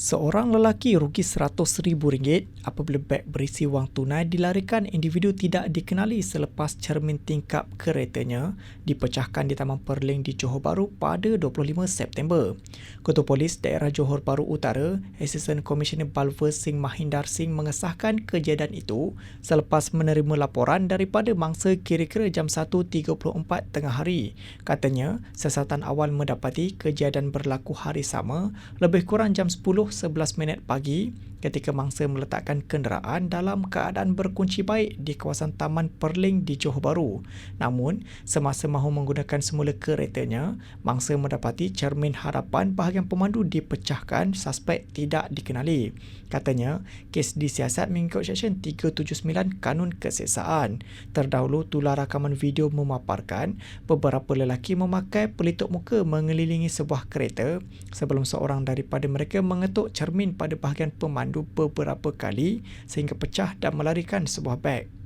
Seorang lelaki rugi RM100,000 apabila beg berisi wang tunai dilarikan individu tidak dikenali selepas cermin tingkap keretanya dipecahkan di Taman Perling di Johor Bahru pada 25 September. Ketua Polis Daerah Johor Bahru Utara, Asisten Komisioner Balver Singh Mahindar Singh mengesahkan kejadian itu selepas menerima laporan daripada mangsa kira-kira jam 1.34 tengah hari. Katanya, siasatan awal mendapati kejadian berlaku hari sama lebih kurang jam 10 11 minit pagi ketika mangsa meletakkan kenderaan dalam keadaan berkunci baik di kawasan Taman Perling di Johor Bahru. Namun, semasa mahu menggunakan semula keretanya, mangsa mendapati cermin hadapan bahagian pemandu dipecahkan suspek tidak dikenali. Katanya, kes disiasat mengikut Seksyen 379 Kanun Keseksaan. Terdahulu, tular rakaman video memaparkan beberapa lelaki memakai pelitup muka mengelilingi sebuah kereta sebelum seorang daripada mereka mengetuk cermin pada bahagian pemandu beberapa kali sehingga pecah dan melarikan sebuah beg.